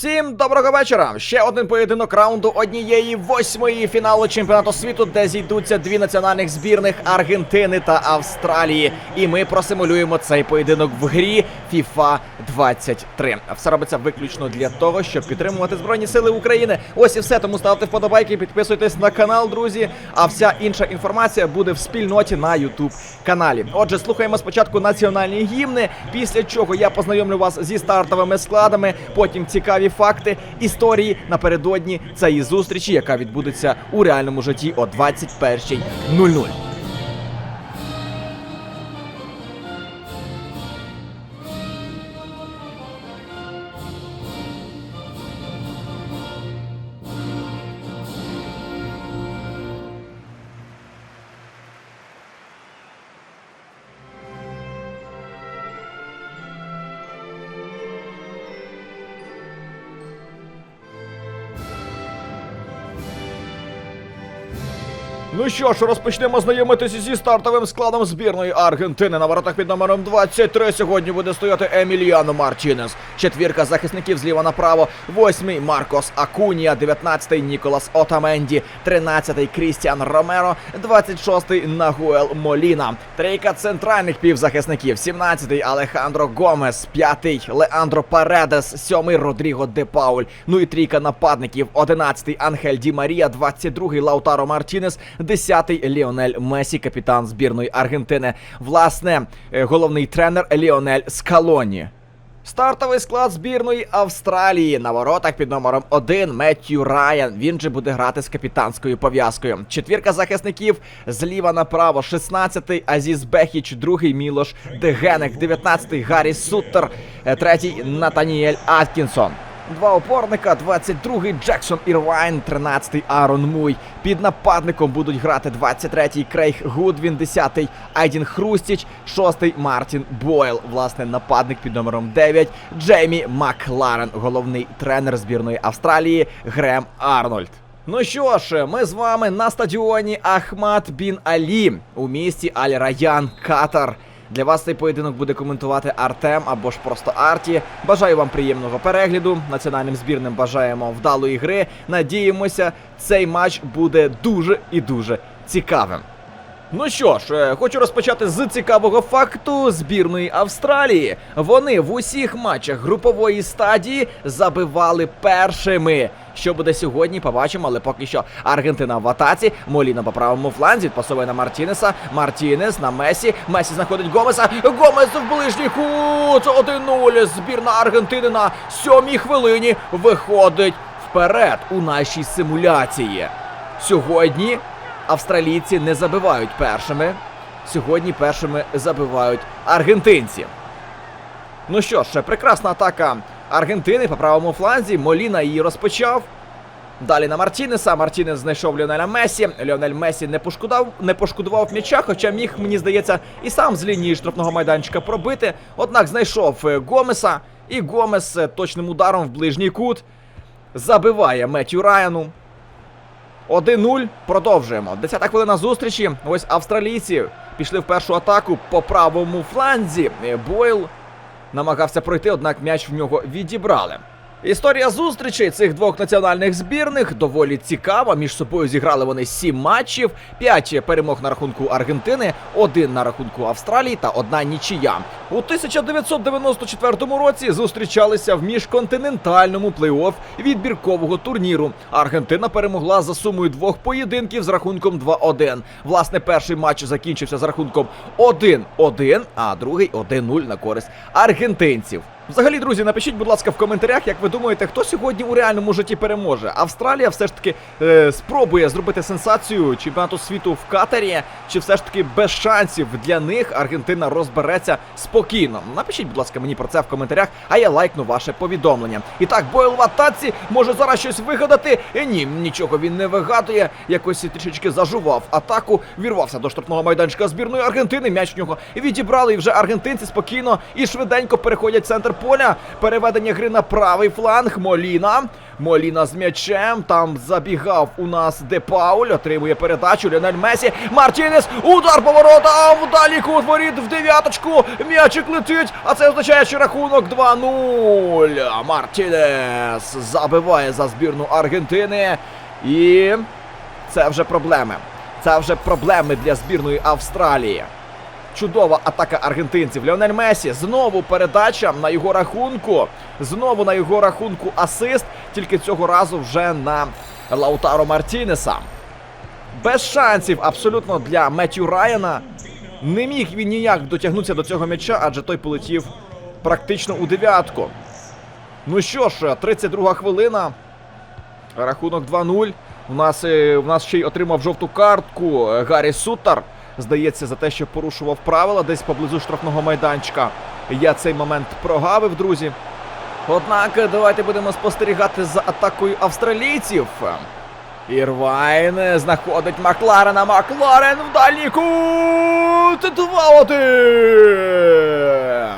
Всім доброго вечора! Ще один поєдинок раунду однієї восьмої фіналу чемпіонату світу, де зійдуться дві національних збірних Аргентини та Австралії. І ми просимулюємо цей поєдинок в грі FIFA 23. Все робиться виключно для того, щоб підтримувати Збройні Сили України. Ось і все. Тому ставте вподобайки, підписуйтесь на канал, друзі. А вся інша інформація буде в спільноті на YouTube каналі. Отже, слухаємо спочатку національні гімни, після чого я познайомлю вас зі стартовими складами, потім цікаві факти, історії напередодні цієї зустрічі, яка відбудеться у реальному житті о 21.00. Ну що ж, розпочнемо знайомитися зі стартовим складом збірної Аргентини. На воротах під номером 23 сьогодні буде стояти Еміліано Мартінес. Четвірка захисників зліва направо. Восьмий Маркос Акунія, 19-й Ніколас Отаменді, 13-й Крістіан Ромеро, 26-й Нагуел Моліна. Трійка центральних півзахисників. 17-й Алехандро Гомес, 5-й Леандро Паредес, 7-й Родріго Де Пауль. Ну і трійка нападників. 11-й Анхель Ді Марія, 22-й Лаутаро Мартінес, 10-й Ліонель Месі, капітан збірної Аргентини. Власне, е, головний тренер Ліонель Скалоні. Стартовий склад збірної Австралії на воротах під номером 1 Меттью Райан. Він же буде грати з капітанською пов'язкою. Четвірка захисників зліва направо. 16-й Азіз Бехіч, другий Мілош Дегенек, 19-й Гаррі Суттер, е, третій Натаніель Аткінсон. Два опорника, 22-й Джексон Ірвайн, 13-й Арон Муй. Під нападником будуть грати 23-й Крейг Гудвін, 10-й Айдін Хрустіч, 6-й Мартін Бойл. Власне, нападник під номером 9 Джеймі Макларен, головний тренер збірної Австралії Грем Арнольд. Ну що ж, ми з вами на стадіоні Ахмад Бін Алі у місті Аль Раян, Катар. Для вас цей поєдинок буде коментувати Артем або ж просто Арті. Бажаю вам приємного перегляду. Національним збірним бажаємо вдалої гри. Надіємося, цей матч буде дуже і дуже цікавим. Ну що ж, е, хочу розпочати з цікавого факту збірної Австралії. Вони в усіх матчах групової стадії забивали першими. Що буде сьогодні, побачимо, але поки що Аргентина в атаці. Моліна по правому фланзі пасує на Мартінеса. Мартінес на Месі. Месі знаходить Гомеса. Гомес в ближній кут. 1-0. Збірна Аргентини на сьомій хвилині виходить вперед у нашій симуляції. Сьогодні австралійці не забивають першими. Сьогодні першими забивають аргентинці. Ну що ж, прекрасна атака Аргентини по правому фланзі. Моліна її розпочав. Далі на Мартінеса. Мартінес знайшов Ліонеля Месі. Ліонель Месі не пошкодував, не пошкодував м'яча, хоча міг, мені здається, і сам з лінії штрафного майданчика пробити. Однак знайшов е, Гомеса, і Гомес е, точним ударом в ближній кут забиває Меттю Райану. 1-0. Продовжуємо. Десята хвилина зустрічі. Ось австралійці пішли в першу атаку по правому фланзі. Бойл намагався пройти, однак м'яч в нього відібрали. Історія зустрічей цих двох національних збірних доволі цікава. Між собою зіграли вони сім матчів, п'ять перемог на рахунку Аргентини, один на рахунку Австралії та одна нічия. У 1994 році зустрічалися в міжконтинентальному плей-офф відбіркового турніру. Аргентина перемогла за сумою двох поєдинків з рахунком 2-1. Власне, перший матч закінчився з рахунком 1-1, а другий 1-0 на користь аргентинців. Взагалі, друзі, напишіть, будь ласка, в коментарях, як ви думаєте, хто сьогодні у реальному житті переможе. Австралія все ж таки е, спробує зробити сенсацію чемпіонату світу в Катарі, чи все ж таки без шансів для них Аргентина розбереться спокійно. Напишіть, будь ласка, мені про це в коментарях, а я лайкну ваше повідомлення. І так, Бойл в атаці може зараз щось вигадати. І ні, нічого він не вигадує. Якось трішечки зажував атаку, вірвався до штрафного майданчика збірної Аргентини. М'яч в нього відібрали, і вже аргентинці спокійно і швиденько переходять центр поля. Переведення гри на правий фланг. Моліна. Моліна з м'ячем. Там забігав у нас Де Пауль. Отримує передачу. Ліонель Месі. Мартінес. Удар поворотом. Вдалі кут воріт в дев'яточку. М'ячик летить. А це означає, що рахунок 2-0. Мартінес забиває за збірну Аргентини. І це вже проблеми. Це вже проблеми для збірної Австралії. Чудова атака аргентинців. Леонель Месі. Знову передача на його рахунку. Знову на його рахунку асист. Тільки цього разу вже на Лаутаро Мартінеса. Без шансів абсолютно для Меттю Райана. Не міг він ніяк дотягнутися до цього м'яча, адже той полетів практично у дев'ятку. Ну що ж, 32 хвилина. Рахунок 2-0. У нас, е, у нас ще й отримав жовту картку е, Гаррі Сутар. Здається, за те, що порушував правила десь поблизу штрафного майданчика. Я цей момент прогавив, друзі. Однак давайте будемо спостерігати за атакою австралійців. Ірвайн знаходить Макларена. Макларен в дальній кут! 2-1!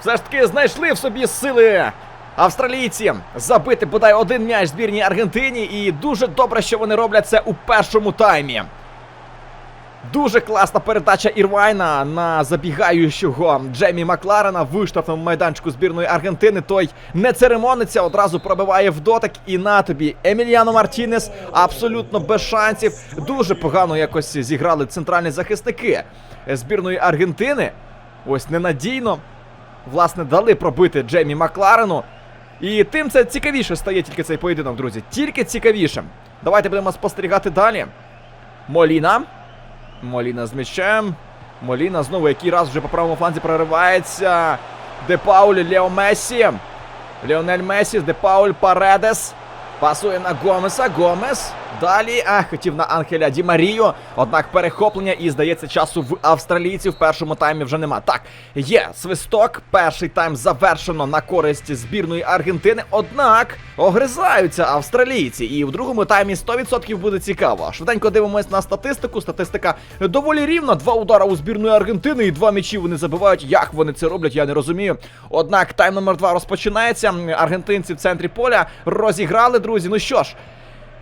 Все ж таки знайшли в собі сили австралійці забити бодай один м'яч збірній Аргентині. І дуже добре, що вони роблять це у першому таймі. Дуже класна передача Ірвайна на забігаючого Джеймі Макларена в майданчику збірної Аргентини. Той не церемониться, одразу пробиває в дотик. І на тобі Емільяно Мартінес абсолютно без шансів. Дуже погано якось зіграли центральні захисники збірної Аргентини. Ось ненадійно. Власне, дали пробити Джеймі Макларену. І тим це цікавіше стає тільки цей поєдинок, друзі. Тільки цікавіше. Давайте будемо спостерігати далі. Моліна. Моліна з м'ячем. Моліна знову який раз вже по правому фланзі проривається. Де Пауль, Лео Месі. Леонель Месі, Де Пауль Паредес. Пасує на Гомеса. Гомес. Далі. А, хотів на Анхеля Ді Маріо. Однак перехоплення і, здається, часу в австралійців в першому таймі вже нема. Так, є свисток. Перший тайм завершено на користь збірної Аргентини. Однак огризаються австралійці. І в другому таймі 100% буде цікаво. Швиденько дивимось на статистику. Статистика доволі рівна. Два удара у збірної Аргентини і два м'ячі вони забивають. Як вони це роблять, я не розумію. Однак тайм номер два розпочинається. Аргентинці в центрі поля розіграли, друзі. Ну що ж.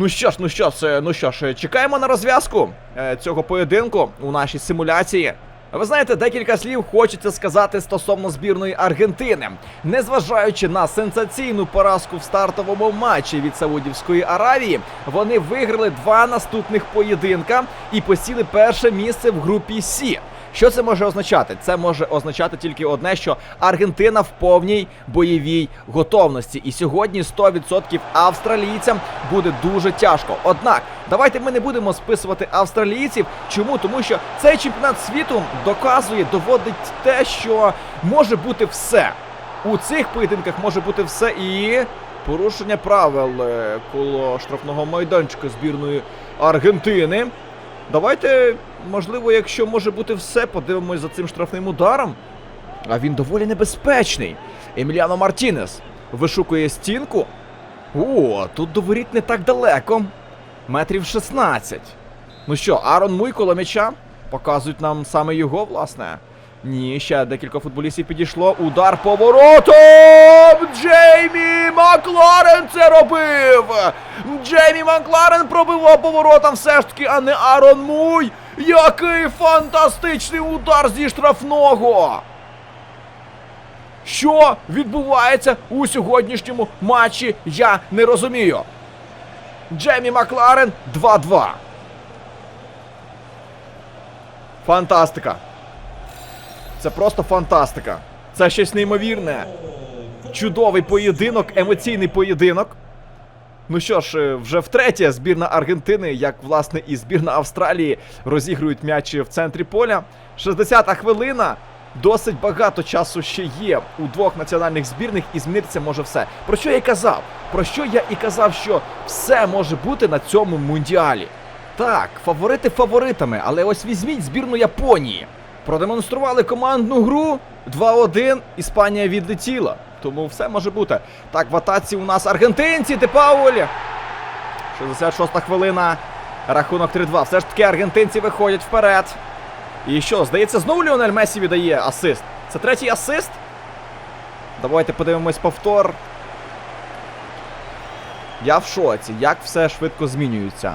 Ну що ж, ну що ж, е, ну що ж, е, чекаємо на розв'язку е, цього поєдинку у нашій симуляції. Ви знаєте, декілька слів хочеться сказати стосовно збірної Аргентини. Незважаючи на сенсаційну поразку в стартовому матчі від Саудівської Аравії, вони виграли два наступних поєдинка і посіли перше місце в групі Сі. Що це може означати? Це може означати тільки одне, що Аргентина в повній бойовій готовності. І сьогодні 100% австралійцям буде дуже тяжко. Однак, давайте ми не будемо списувати австралійців. Чому? Тому що цей чемпіонат світу доказує, доводить те, що може бути все. У цих поєдинках може бути все і порушення правил е, коло штрафного майданчика збірної Аргентини. Давайте, можливо, якщо може бути все, подивимось за цим штрафним ударом. А він доволі небезпечний. Еміліано Мартінес вишукує стінку. О, тут до воріт не так далеко. Метрів 16. Ну що, Арон Муйко м'яча? Показують нам саме його, власне. Ні, ще декілька футболістів підійшло. Удар поворотом! Джеймі Макларен це робив! Джеймі Макларен пробивав поворотом все ж таки, а не Арон Муй! Який фантастичний удар зі штрафного! Що відбувається у сьогоднішньому матчі, я не розумію. Джеймі Макларен 2-2. Фантастика. Це просто фантастика. Це щось неймовірне. Чудовий поєдинок, емоційний поєдинок. Ну що ж, е, вже втретє збірна Аргентини, як власне і збірна Австралії, розігрують м'яч в центрі поля. 60-та хвилина. Досить багато часу ще є у двох національних збірних і змінитися може все. Про що я і казав? Про що я і казав, що все може бути на цьому мундіалі. Так, фаворити фаворитами, але ось візьміть збірну Японії. Продемонстрували командну гру 2-1, Іспанія відлетіла. Тому все може бути. Так, в атаці у нас аргентинці, Депаулі. 66-та хвилина. Рахунок 3-2. Все ж таки аргентинці виходять вперед. І що, здається, знову Ліонель Месі віддає асист. Це третій асист. Давайте подивимось повтор. Я в шоці, як все швидко змінюється.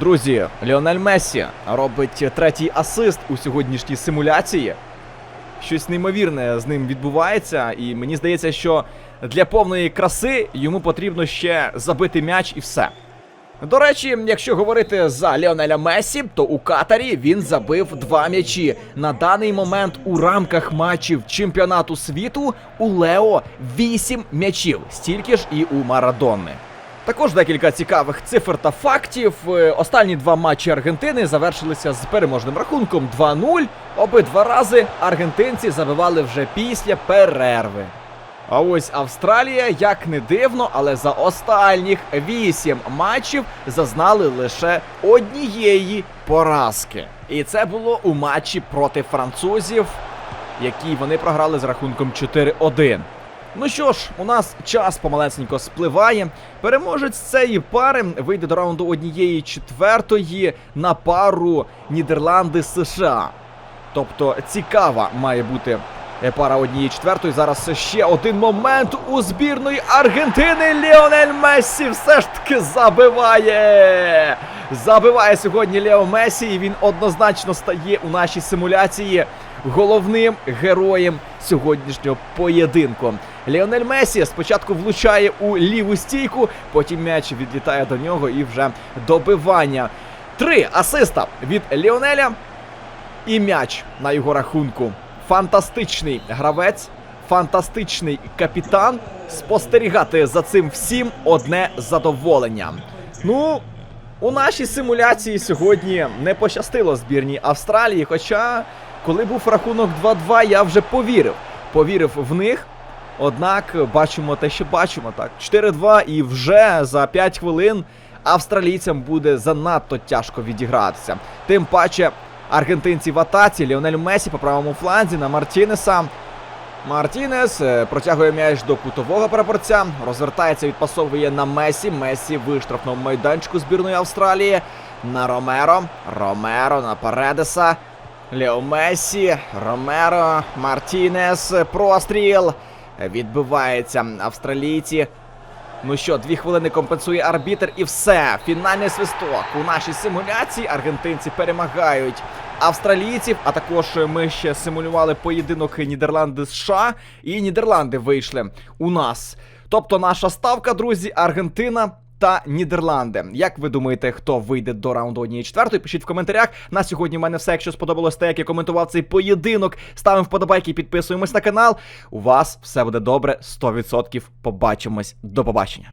Друзі, Ліонель Мессі робить третій асист у сьогоднішній симуляції. Щось неймовірне з ним відбувається, і мені здається, що для повної краси йому потрібно ще забити м'яч і все. До речі, якщо говорити за Леонеля Месі, то у Катарі він забив два м'ячі. На даний момент у рамках матчів чемпіонату світу у Лео 8 м'ячів, стільки ж і у Марадонни. Також декілька цікавих цифр та фактів. Е, Останні два матчі Аргентини завершилися з переможним рахунком 2-0. Обидва рази аргентинці забивали вже після перерви. А ось Австралія, як не дивно, але за останніх вісім матчів зазнали лише однієї поразки. І це було у матчі проти французів, який вони програли з рахунком 4-1. Ну що ж, у нас час помаленько спливає. Переможець цієї пари вийде до раунду однієї четвертої на пару Нідерланди США. Тобто цікава має бути е, пара однієї четвертої. Зараз ще один момент у збірної Аргентини. Ліонель Мессі все ж таки забиває. Забиває сьогодні Лео Месі, і він однозначно стає у нашій симуляції головним героєм сьогоднішнього поєдинку. Леонель Месі спочатку влучає у ліву стійку, потім м'яч відлітає до нього і вже добивання. Три асиста від Леонеля і м'яч на його рахунку. Фантастичний гравець, фантастичний капітан. Спостерігати за цим всім одне задоволення. Ну, у нашій симуляції сьогодні не пощастило збірній Австралії. Хоча, коли був рахунок 2-2, я вже повірив. Повірив в них. Однак бачимо те, що бачимо так. 4-2 і вже за 5 хвилин австралійцям буде занадто тяжко відігратися. Тим паче аргентинці в атаці. Ліонель Месі по правому фланзі на Мартінеса. Мартінес е, протягує м'яч до кутового прапорця, розвертається, відпасовує на Месі. Месі в штрафному майданчику збірної Австралії. На Ромеро. Ромеро на Паредеса. Лео Месі. Ромеро. Мартінес. Простріл. Відбивається австралійці. Ну що, дві хвилини компенсує арбітр і все. Фінальний свисток. У нашій симуляції аргентинці перемагають австралійців. А також ми ще симулювали поєдинок Нідерланди США, і Нідерланди вийшли у нас. Тобто наша ставка, друзі, Аргентина. Та Нідерланди. Як ви думаєте, хто вийде до раунду однієї четвертої? Пишіть в коментарях. На сьогодні в мене все. Якщо сподобалось те, як я коментував цей поєдинок, ставимо вподобайки, підписуємось на канал. У вас все буде добре. 100% побачимось. До побачення.